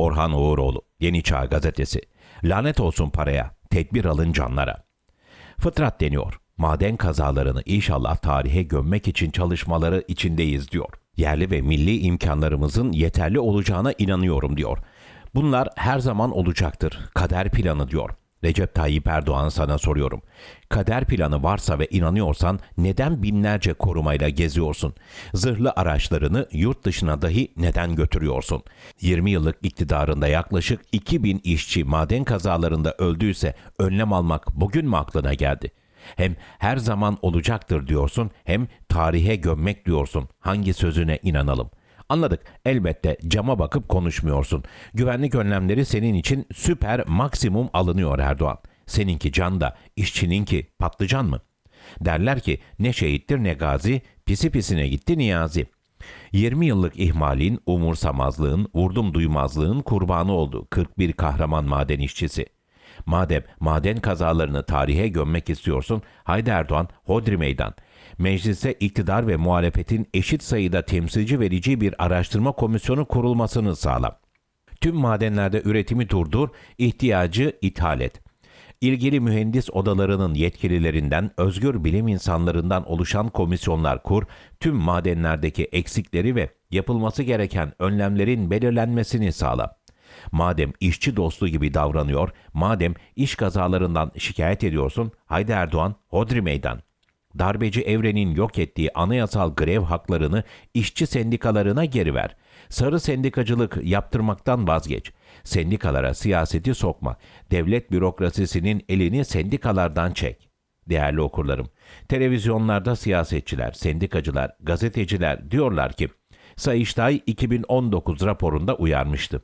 Orhan Uğuroğlu, Yeni Çağ Gazetesi. Lanet olsun paraya, tedbir alın canlara. Fıtrat deniyor. Maden kazalarını inşallah tarihe gömmek için çalışmaları içindeyiz diyor. Yerli ve milli imkanlarımızın yeterli olacağına inanıyorum diyor. Bunlar her zaman olacaktır. Kader planı diyor. Recep Tayyip Erdoğan sana soruyorum. Kader planı varsa ve inanıyorsan neden binlerce korumayla geziyorsun? Zırhlı araçlarını yurt dışına dahi neden götürüyorsun? 20 yıllık iktidarında yaklaşık 2000 işçi maden kazalarında öldüyse önlem almak bugün mü aklına geldi? Hem her zaman olacaktır diyorsun hem tarihe gömmek diyorsun. Hangi sözüne inanalım? Anladık. Elbette cama bakıp konuşmuyorsun. Güvenlik önlemleri senin için süper maksimum alınıyor Erdoğan. Seninki can da, işçininki patlıcan mı? Derler ki ne şehittir ne gazi, pisi pisine gitti Niyazi. 20 yıllık ihmalin, umursamazlığın, vurdum duymazlığın kurbanı oldu 41 kahraman maden işçisi. Madem maden kazalarını tarihe gömmek istiyorsun, haydi Erdoğan, hodri meydan. Meclise iktidar ve muhalefetin eşit sayıda temsilci verici bir araştırma komisyonu kurulmasını sağla. Tüm madenlerde üretimi durdur, ihtiyacı ithal et. İlgili mühendis odalarının yetkililerinden, özgür bilim insanlarından oluşan komisyonlar kur, tüm madenlerdeki eksikleri ve yapılması gereken önlemlerin belirlenmesini sağla. Madem işçi dostu gibi davranıyor, madem iş kazalarından şikayet ediyorsun, haydi Erdoğan, hodri meydan. Darbeci evrenin yok ettiği anayasal grev haklarını işçi sendikalarına geri ver. Sarı sendikacılık yaptırmaktan vazgeç. Sendikalara siyaseti sokma. Devlet bürokrasisinin elini sendikalardan çek. Değerli okurlarım, televizyonlarda siyasetçiler, sendikacılar, gazeteciler diyorlar ki, Sayıştay 2019 raporunda uyarmıştı.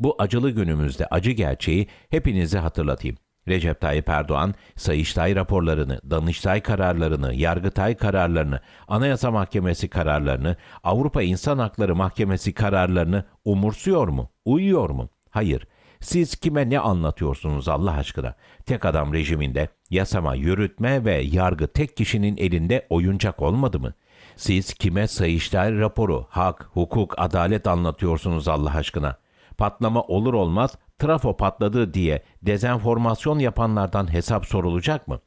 Bu acılı günümüzde acı gerçeği hepinize hatırlatayım. Recep Tayyip Erdoğan, Sayıştay raporlarını, Danıştay kararlarını, Yargıtay kararlarını, Anayasa Mahkemesi kararlarını, Avrupa İnsan Hakları Mahkemesi kararlarını umursuyor mu? Uyuyor mu? Hayır. Siz kime ne anlatıyorsunuz Allah aşkına? Tek adam rejiminde yasama, yürütme ve yargı tek kişinin elinde oyuncak olmadı mı? Siz kime Sayıştay raporu, hak, hukuk, adalet anlatıyorsunuz Allah aşkına? Patlama olur olmaz trafo patladı diye dezenformasyon yapanlardan hesap sorulacak mı?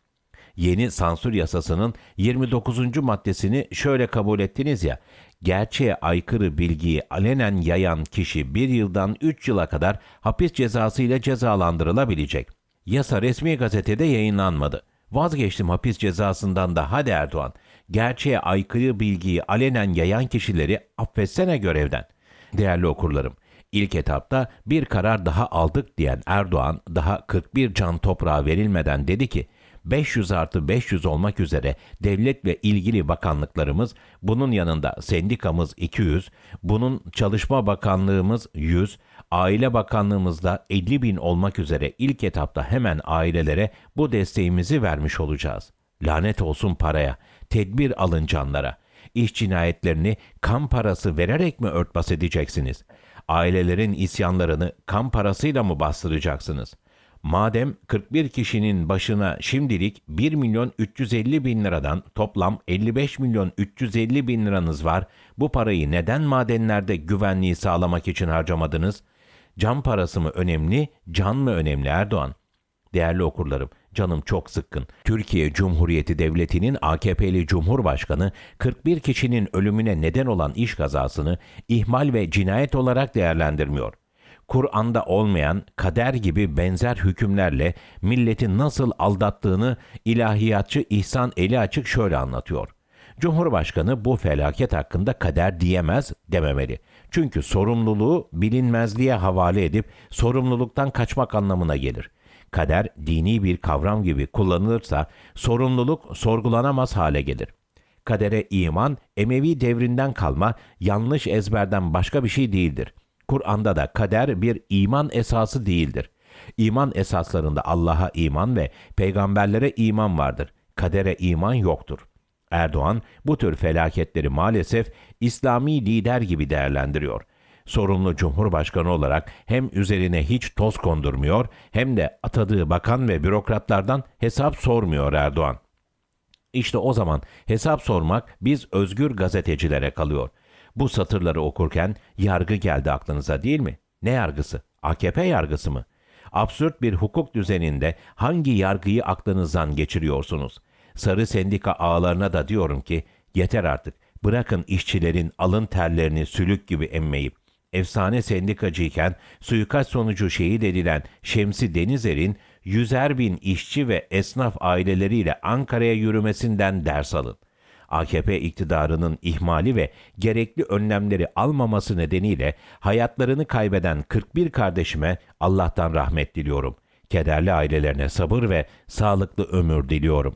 Yeni sansür yasasının 29. maddesini şöyle kabul ettiniz ya, gerçeğe aykırı bilgiyi alenen yayan kişi bir yıldan 3 yıla kadar hapis cezası ile cezalandırılabilecek. Yasa resmi gazetede yayınlanmadı. Vazgeçtim hapis cezasından da hadi Erdoğan. Gerçeğe aykırı bilgiyi alenen yayan kişileri affetsene görevden. Değerli okurlarım, İlk etapta bir karar daha aldık diyen Erdoğan daha 41 can toprağa verilmeden dedi ki 500 artı 500 olmak üzere devlet ve ilgili bakanlıklarımız, bunun yanında sendikamız 200, bunun Çalışma Bakanlığımız 100, Aile Bakanlığımızda 50 bin olmak üzere ilk etapta hemen ailelere bu desteğimizi vermiş olacağız. Lanet olsun paraya, tedbir alın canlara. İş cinayetlerini kan parası vererek mi örtbas edeceksiniz? Ailelerin isyanlarını kan parasıyla mı bastıracaksınız? Madem 41 kişinin başına şimdilik 1 milyon 350 bin liradan toplam 55 milyon 350 bin liranız var, bu parayı neden madenlerde güvenliği sağlamak için harcamadınız? Can parası mı önemli, can mı önemli Erdoğan? Değerli okurlarım, canım çok sıkkın. Türkiye Cumhuriyeti Devleti'nin AKP'li Cumhurbaşkanı 41 kişinin ölümüne neden olan iş kazasını ihmal ve cinayet olarak değerlendirmiyor. Kur'an'da olmayan kader gibi benzer hükümlerle milleti nasıl aldattığını ilahiyatçı İhsan Eli Açık şöyle anlatıyor. Cumhurbaşkanı bu felaket hakkında kader diyemez dememeli. Çünkü sorumluluğu bilinmezliğe havale edip sorumluluktan kaçmak anlamına gelir. Kader dini bir kavram gibi kullanılırsa sorumluluk sorgulanamaz hale gelir. Kadere iman Emevi devrinden kalma yanlış ezberden başka bir şey değildir. Kur'an'da da kader bir iman esası değildir. İman esaslarında Allah'a iman ve peygamberlere iman vardır. Kadere iman yoktur. Erdoğan bu tür felaketleri maalesef İslami lider gibi değerlendiriyor sorumlu Cumhurbaşkanı olarak hem üzerine hiç toz kondurmuyor hem de atadığı bakan ve bürokratlardan hesap sormuyor Erdoğan. İşte o zaman hesap sormak biz özgür gazetecilere kalıyor. Bu satırları okurken yargı geldi aklınıza değil mi? Ne yargısı? AKP yargısı mı? Absürt bir hukuk düzeninde hangi yargıyı aklınızdan geçiriyorsunuz? Sarı sendika ağlarına da diyorum ki yeter artık. Bırakın işçilerin alın terlerini sülük gibi emmeyip efsane sendikacıyken suikast sonucu şehit edilen Şemsi Denizer'in yüzer bin işçi ve esnaf aileleriyle Ankara'ya yürümesinden ders alın. AKP iktidarının ihmali ve gerekli önlemleri almaması nedeniyle hayatlarını kaybeden 41 kardeşime Allah'tan rahmet diliyorum. Kederli ailelerine sabır ve sağlıklı ömür diliyorum.